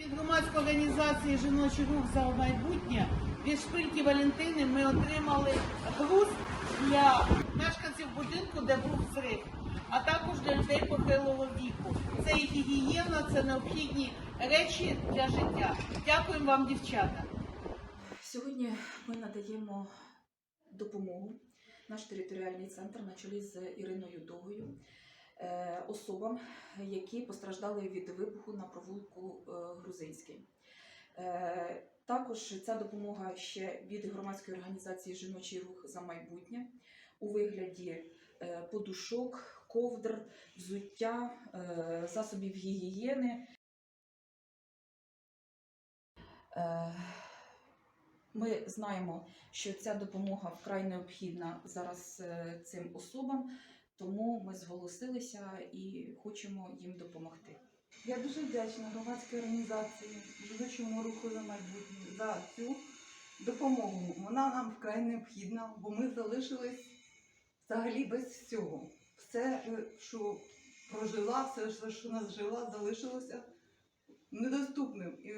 Від громадської організації Жіночий рух за майбутнє від шпильки Валентини ми отримали груз для мешканців будинку, де був зрив, а також для людей похилого віку. Це і гігієна, це необхідні речі для життя. Дякуємо вам, дівчата. Сьогодні ми надаємо допомогу наш територіальний центр на чолі з Іриною Догою е, особам, які постраждали від вибуху на провулку Грузинський. Е, Також ця допомога ще від громадської організації Жіночий рух за майбутнє у вигляді е, подушок, ковдр, взуття, е, засобів гігієни. Ми знаємо, що ця допомога вкрай необхідна зараз цим особам, тому ми зголосилися і хочемо їм допомогти. Я дуже вдячна громадській організації жіночому руху за майбутнє за цю допомогу. Вона нам вкрай необхідна, бо ми залишились взагалі без всього. Все, е, що прожила, все, що нас жила, залишилося недоступним. І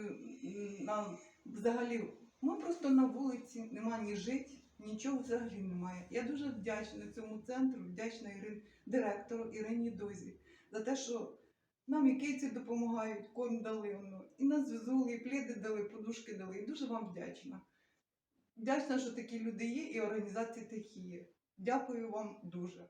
нам взагалі ми просто на вулиці, нема ні жить, нічого взагалі немає. Я дуже вдячна цьому центру, вдячна Ірин, директору Ірині Дозі за те, що нам і кейці допомагають, корм дали, воно, і нас зв'язали, і пліди дали, подушки дали. І дуже вам вдячна. Вдячна, що такі люди є, і організації такі є. Дякую вам дуже.